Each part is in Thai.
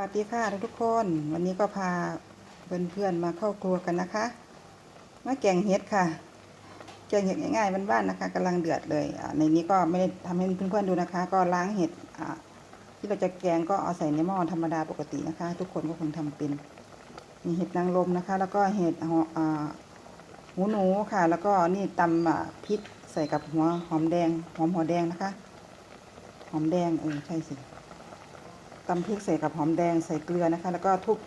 วัสดีค่ะทุกๆคน วันนี้ก็พาเพื่อนๆมาเข้าครัวกันนะคะมาแกงเห็ดค่ะ แกงเห็ดง่ายๆบ้านๆนะคะกำลังเดือดเลยในนี้ก็ไม่ได้ทำให้เพื่อนๆดูนะคะ ก็ล้างเห็ดที่เราจะแกงก็เอาใส่ในหม้อธรรมดาปกตินะคะ ทุกคนก็คงทำเป็นมีเห็ดนางรมนะคะ แล้วก็เห็ดห,หูหนูค่ะ แล้วก็นี่ตำพริกใส่กับหัวหอมแดงหอมหัวแดงนะคะ หอมแดงเออใช่สิ ตำพริกใส่กับหอมแดงใส่เกลือนะคะ แล้วก็ทุบ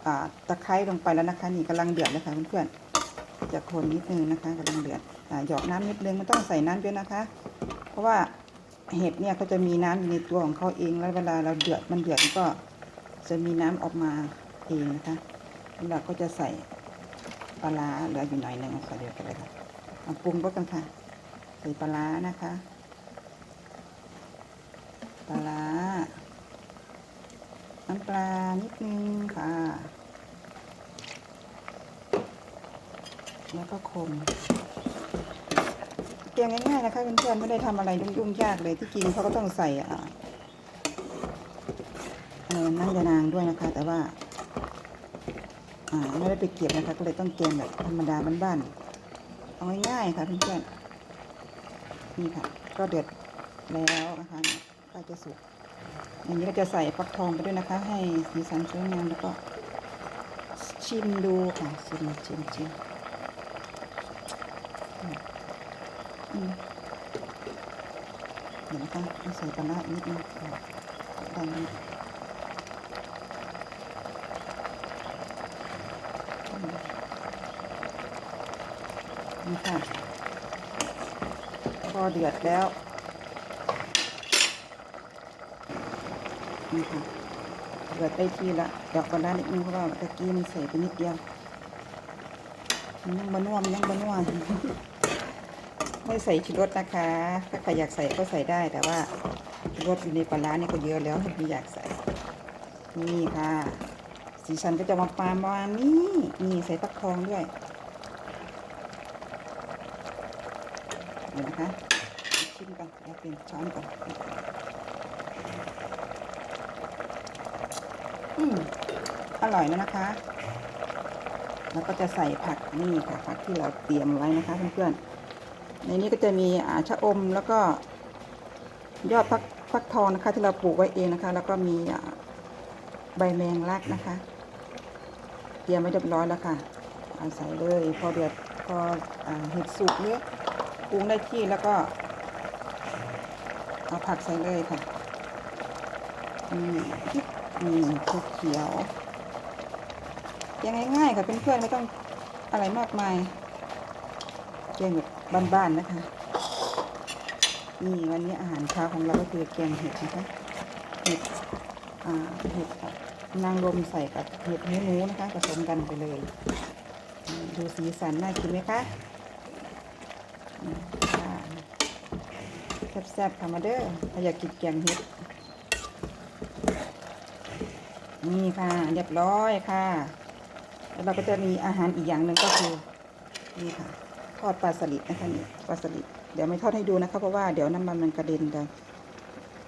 ตะไคร้ลงไปแล้วนะคะ นี่กำลังเดือดเลยค่ะเพื่อนๆจะคนนิดนึงนะคะกำลังเดือดอหยอกน้ำนิดนึงไม่ต้องใส่น้ำเยอะนะคะ เพราะว่าเห็ดเนี่ยเขาจะมีน้ำอยู่ในตัวของเขาเองแล้วเวลาเราเดือดมันเดือดก็จะมีน้ำออกมาเองนะคะแล้วเราก็จะใส่ปลาเหลืออยู่หน่อยหนึ่งใส่เดียวกันเลยค่ะเอาปรุงรสกันค่ะใส่ปลานะคะปลา น้ำปลานิดนึงค่ะ แล้วก็คนเกียงง่ายๆนะคะเพื่อนๆไม่ได้ทำอะไรยุ่งๆยากเลยที่จริงเขาก็ต้องใส่อ่าเน้ำยานางด้วยนะคะ แต่ว่าไม่ได้ไปเก็บนะคะ ก็เลยต้องเกงแบบธรรมดาบ้านๆเอาง่ายๆค่ะเพื่อนๆนี่ค่ะ ก็เดือดแล้วนะคะใกล้จะสุก อันนี้ก็จะใส่ฟักทองไปด้วยนะคะ ให้สีสันสวยงามแล้วก็ ชิมดูค่ะชิมชิมชิมอืมอืมเดี๋ยวนะคะเอาใส่ปลาร้าอีกนิดนึงอะได้ไหมอืมนี่ค่ะพอเดือดแล้ว นี่ค่ะเดือดได้ที่ละดอกกระดาษนิดนึงเพราะว่าตะกี้มันใส่ไปนิดเดียวนยังบะนัวมยังบะนัวไม่ใส่ชูรสนะคะ ถ้าใครอยากใส่ก็ใส่ได้แต่ว่าชูรสอยู่ในปลาร้านี่ก็เยอะแล้วไม่อยากใส่ นี่ค่ะ สีสันก็จะมาปามานี้นี่ใส่ฟักทองด้วยเดี๋ยวนะคะชิมก่อนแล้วเป็นช้อนก่อน อืมอร่อยแล้วนะคะ แล้วก็จะใส่ผักนี่ค่ะผักที่เราเตรียมไว้นะคะเพื่อนๆ ในนี้ก็จะมีอ่าชะอมแล้วก็ยอดฟักฟักทองนะคะ ที่เราปลูกไว้เองนะคะ แล้วก็มีอ่าใบแมงลักนะคะ เตรียมไว้เรียบร้อยแล้วค่ะเอาใส่เลยพอเดือดพอเห็ดสุกเนี้ยปรุงได้ที่แล้วก็เอาผักใส่เลยค่ะอืม นี่ถั่วเขียวยังง่ายๆค่ะเพื่อนๆไม่ต้องอะไรมากมายแกงแบบบ้านๆนะคะ นี่วันนี้อาหารเช้าของเราก็คือแกงเห็ดนะคะเห็ดอ่าเห็ดนางรมใส่กับเห็ดเนื้อหมูนะคะผสมกันไปเลย ดูสีสันน่ากินไหมคะอืมค่ะแซ่บๆค่ะมาเด้อถ้าอยากกินแกงเห็ด นี่ค่ะ เรียบร้อยค่ะแล้วเราก็จะมีอาหารอีกอย่างหนึ่งก็คือนี่ค่ะ ทอดปลาสลิดนะคะนี่ปลาสลิดเดี๋ยวไม่ทอดให้ดูนะคะเพราะว่าเดี๋ยวน้ำมันมันกระเด็นเดี๋ยว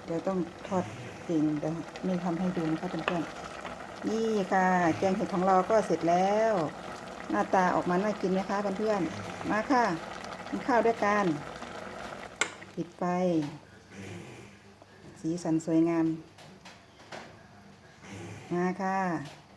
เดี๋ยวต้องทอดเองเดี๋ยวไม่ทำให้ดูนะคะเพื่อนๆนี่ค่ะ แกงเห็ดของเราก็เสร็จแล้ว หน้าตาออกมาน่ากินไหมคะเพื่อนๆมาค่ะกินข้าวด้วยกันปิดไฟสีสันสวยงาม มาค่ะ